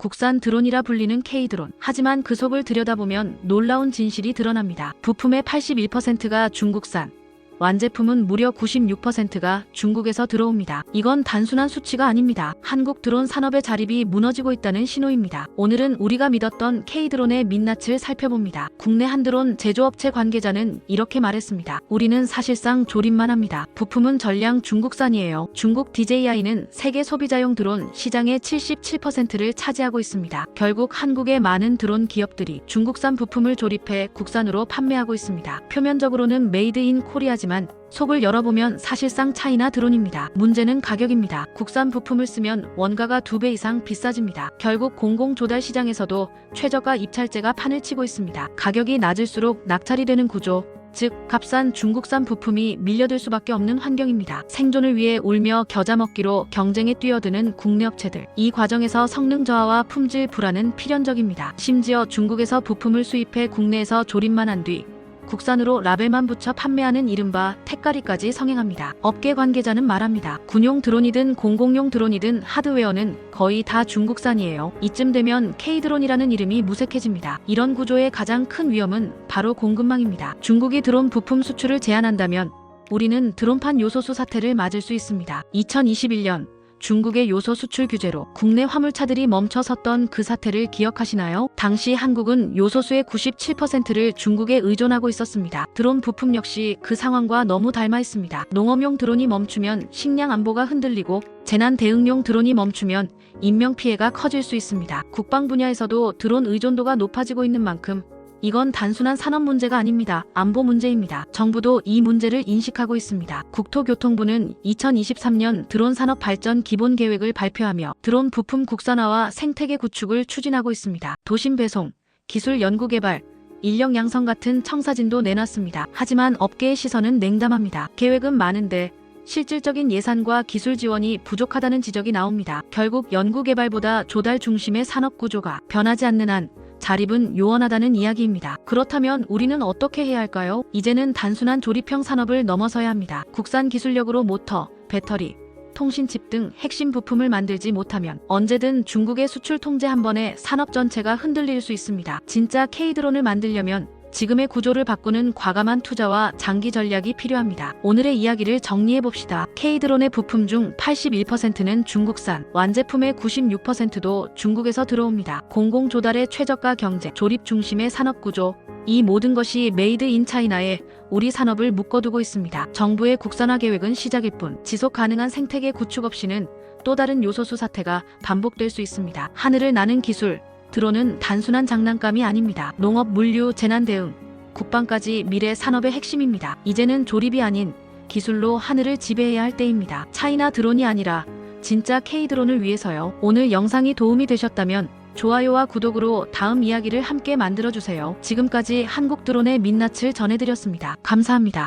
국산 드론이라 불리는 K드론. 하지만 그 속을 들여다보면 놀라운 진실이 드러납니다. 부품의 81%가 중국산. 완제품은 무려 96%가 중국에서 들어옵니다. 이건 단순한 수치가 아닙니다. 한국 드론 산업의 자립이 무너지고 있다는 신호입니다. 오늘은 우리가 믿었던 K드론의 민낯을 살펴봅니다. 국내 한드론 제조업체 관계자는 이렇게 말했습니다. 우리는 사실상 조립만 합니다. 부품은 전량 중국산이에요. 중국 DJI는 세계 소비자용 드론 시장의 77%를 차지하고 있습니다. 결국 한국의 많은 드론 기업들이 중국산 부품을 조립해 국산으로 판매하고 있습니다. 표면적으로는 메이드 인 코리아지만 속을 열어보면 사실상 차이나 드론입니다. 문제는 가격입니다. 국산 부품을 쓰면 원가가 두 배 이상 비싸집니다. 결국 공공 조달 시장에서도 최저가 입찰제가 판을 치고 있습니다. 가격이 낮을수록 낙찰이 되는 구조, 즉 값싼 중국산 부품이 밀려들 수밖에 없는 환경입니다. 생존을 위해 울며 겨자 먹기로 경쟁에 뛰어드는 국내 업체들. 이 과정에서 성능 저하와 품질 불안은 필연적입니다. 심지어 중국에서 부품을 수입해 국내에서 조립만 한 뒤 국산으로 라벨만 붙여 판매하는 이른바 택가리까지 성행합니다. 업계 관계자는 말합니다. 군용 드론이든 공공용 드론이든 하드웨어는 거의 다 중국산이에요. 이쯤 되면 K드론이라는 이름이 무색해집니다. 이런 구조의 가장 큰 위험은 바로 공급망입니다. 중국이 드론 부품 수출을 제한한다면 우리는 드론판 요소수 사태를 맞을 수 있습니다. 2021년 중국의 요소 수출 규제로 국내 화물차들이 멈춰 섰던 그 사태를 기억하시나요? 당시 한국은 요소수의 97%를 중국에 의존하고 있었습니다. 드론 부품 역시 그 상황과 너무 닮아 있습니다. 농업용 드론이 멈추면 식량 안보가 흔들리고 재난 대응용 드론이 멈추면 인명 피해가 커질 수 있습니다. 국방 분야에서도 드론 의존도가 높아지고 있는 만큼 이건 단순한 산업 문제가 아닙니다. 안보 문제입니다. 정부도 이 문제를 인식하고 있습니다. 국토교통부는 2023년 드론 산업 발전 기본 계획을 발표하며 드론 부품 국산화와 생태계 구축을 추진하고 있습니다. 도심 배송, 기술 연구 개발, 인력 양성 같은 청사진도 내놨습니다. 하지만 업계의 시선은 냉담합니다. 계획은 많은데 실질적인 예산과 기술 지원이 부족하다는 지적이 나옵니다. 결국 연구 개발보다 조달 중심의 산업 구조가 변하지 않는 한 자립은 요원하다는 이야기입니다. 그렇다면 우리는 어떻게 해야 할까요? 이제는 단순한 조립형 산업을 넘어서야 합니다. 국산 기술력으로 모터, 배터리, 통신칩 등 핵심 부품을 만들지 못하면 언제든 중국의 수출 통제 한 번에 산업 전체가 흔들릴 수 있습니다. 진짜 K드론을 만들려면 지금의 구조를 바꾸는 과감한 투자와 장기 전략이 필요합니다. 오늘의 이야기를 정리해 봅시다. K드론의 부품 중 81%는 중국산, 완제품의 96%도 중국에서 들어옵니다. 공공 조달의 최저가 경제, 조립 중심의 산업 구조, 이 모든 것이 메이드 인 차이나에 우리 산업을 묶어두고 있습니다. 정부의 국산화 계획은 시작일 뿐 지속 가능한 생태계 구축 없이는 또 다른 요소수 사태가 반복될 수 있습니다. 하늘을 나는 기술, 드론은 단순한 장난감이 아닙니다. 농업, 물류, 재난 대응, 국방까지 미래 산업의 핵심입니다. 이제는 조립이 아닌 기술로 하늘을 지배해야 할 때입니다. 차이나 드론이 아니라 진짜 K드론을 위해서요. 오늘 영상이 도움이 되셨다면 좋아요와 구독으로 다음 이야기를 함께 만들어주세요. 지금까지 한국 드론의 민낯을 전해드렸습니다. 감사합니다.